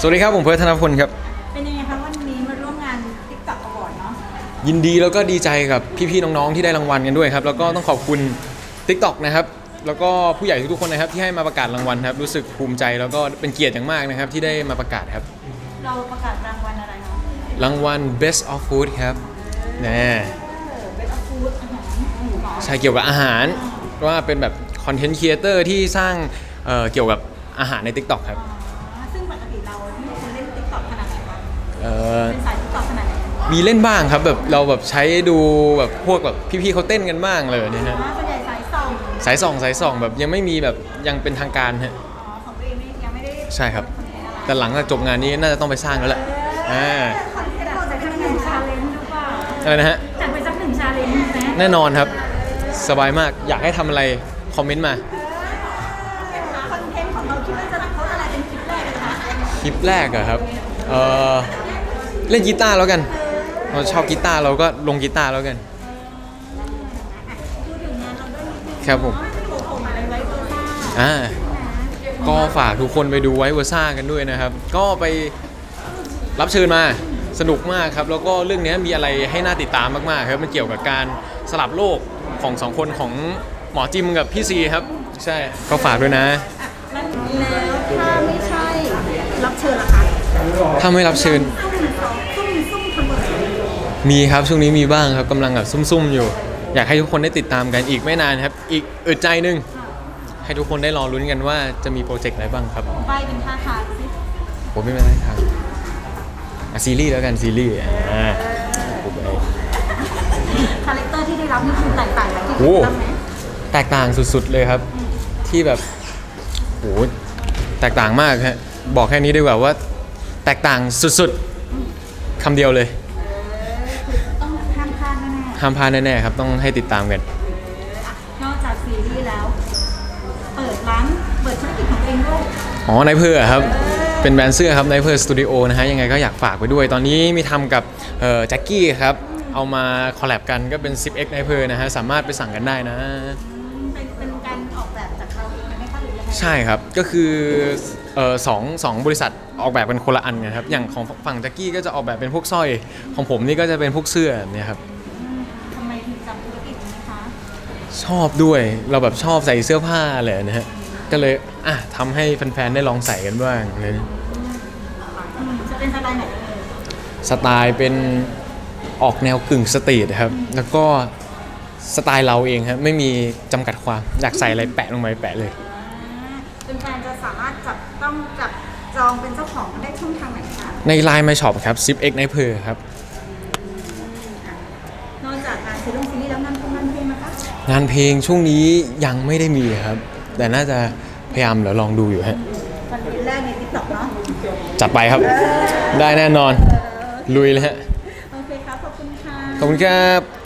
สวัสดีครับผมเพิร์ทธนพลครับ เป็นยังไงคะวันนี้มาร่วมงาน TikTok Award เนาะยินดีแล้วก็ดีใจกับพี่ๆน้องๆที่ได้รางวัลกันด้วยครับ แล้วก็ต้องขอบคุณ TikTok นะครับ แล้วก็ผู้ใหญ่ทุกๆคนนะครับที่ให้มาประกาศรางวัลครับ รู้สึกภูมิใจแล้วก็เป็นเกียรติอย่างมากนะครับที่ได้มาประกาศครับ เราประกาศรางวัลอะไรเนาะรางวัล Best of Food ครับแน่เบสออฟฟูดอาหารหรอใช่เกี่ยวกับอาหารว่าเป็นแบบคอนเทนต์ครีเอเตอร์ที่สร้างเอ่อเกี่ยวกับอาหารใน TikTok ครับอ๋อซึ่งปกติเราที่คนเล่น TikTok ขนาดไหนคะ เอ่อเป็นสาย TikTok ขนาดไหนมีเล่นบ้างครับแบบเราแบบใช้ดูแบบพวกแบบพี่ๆเขาเต้นกันบ้างเลยเนี่ยฮะอ๋อส่วนใหญ่สายส่องสายส่องสายส่องแบบยังไม่มีแบบยังเป็นทางการฮะ อ๋อของตัวเองไม่ยังไม่ได้ใช่ครับคอนเทนต์อะไรแต่หลังจากจบงานนี้น่าจะต้องไปสร้างแล้วแหละอ่าคอนเทนต์เราจะขึ้นหนึ่งชาเลนจ์หรือเปล่าอะไรนะฮะ จัดไปสักหนึ่งชาเลนจ์ไหมแน่นอนครับ สบายมากอยากให้ทำอะไร คอมเมนต์มา คอนเทนต์ของเราคิดว่าจะโพสอะไรเป็นคลิปแรกเลยคะคลิปแรกอะครับ เออ เล่นกีตาร์แล้วกัน เราชอบกีตาร์เราก็ลงกีตาร์แล้วกันพูดถึงงานเราด้วยนิดนึงครับผมเนาะโอ้โหอะไรไว้เบอร์ห้าอ่าก็ฝากทุกคนไปดูไว้เวอร์ซ่ากันด้วยนะครับ ก็ไปรับเชิญมาสนุกมากครับ แล้วก็เรื่องนี้มีอะไรให้น่าติดตามมากๆครับ มันเกี่ยวกับการสลับโลกของสองคนของหมอจิมกับพี่ซีครับ ใช่ ก็ฝากด้วยนะ แล้วถ้าไม่ใช่รับเชิญล่ะคะถ้าไม่รับเชิญ ซุ่มสองซุ่มซุ่มทำเบอร์ มีครับช่วงนี้มีบ้างครับกำลังแบบซุ่มๆอยู่ อยากให้ทุกคนได้ติดตามกันอีกไม่นานครับ อีกอึดใจหนึงให้ทุกคนได้รอลุ้นกันว่าจะมีโปรเจกต์อะไรบ้างครับใบเป็นท่าทางสิผมไม่เป็นไรครับอะซีรีส์แล้วกันซีรีส์อ่าผมไปคาแรคเตอร์ที่ได้รับนี่คือแตกต่างจากที่โอ้คิดบ้างไหมแตกต่างสุดๆเลยครับ ที่แบบโหแตกต่างมากฮะบอกแค่นี้ดีกว่าว่า แตกต่างสุดๆคำเดียวเลย ต้องห้ามพลาดแน่ ห้ามพลาดแน่ๆครับ ต้องให้ติดตามกันๆนอกจากซีรีส์แล้ว เปิดร้าน เปิดธุรกิจของตัวเองด้วยอ๋อในเพอครับ เป็นแบรนด์เสื้อครับในเพอสตูดิโอนะฮะ ยังไงก็อยากฝากไว้ด้วย ตอนนี้มีทำกับเอ่อแจ็คกี้ครับ เอามาคอลแลบกันก็เป็น 10x ในเพอนะฮะ สามารถไปสั่งกันได้นะ เป็นเป็นการออกแบบจากเราเองเลยไหมคะหรือยังไงใช่ครับ ก็คือเอ่อสองสองบริษัทออกแบบเป็นคนละอันกันครับ อย่างของฝั่งแจ็คกี้ก็จะออกแบบเป็นพวกสร้อย ของผมนี่ก็จะเป็นพวกเสื้อแบบเนี่ยครับ ทำไมถึงจำธุรกิจนี้คะ ชอบด้วยเราแบบชอบใส่เสื้อผ้าเลยนะฮะก็เลยอะทำให้แฟนๆได้ลองใส่กันบ้างนะอืมจะเป็นสไตล์ไหนเอ่ยสไตล์เป็นออกแนวกึ่งสตรีทครับ แล้วก็สไตล์เราเองครับไม่มีจำกัดความอยากใส่อะไรแปะลงไปแปะเลยอ่าเป็นแฟนจะสามารถจับต้องจับจองเป็นเจ้าของได้ช่องทางไหนคะใน Line My Shop ครับ 10x ในเพอครับ นอกจากงานซีรีส์ซีรีส์แล้วงานเพลงงานเพลงนะคะงานเพลงช่วงนี้ยังไม่ได้มีครับ แต่น่าจะพยายามเดี๋ยวลองดูอยู่ฮะคอนเทนต์แรกในทิกตอกเนาะจัดไปครับ ได้แน่นอน ลุยเลยฮะ โอเคครับขอบคุณค่ะ ขอบคุณครับ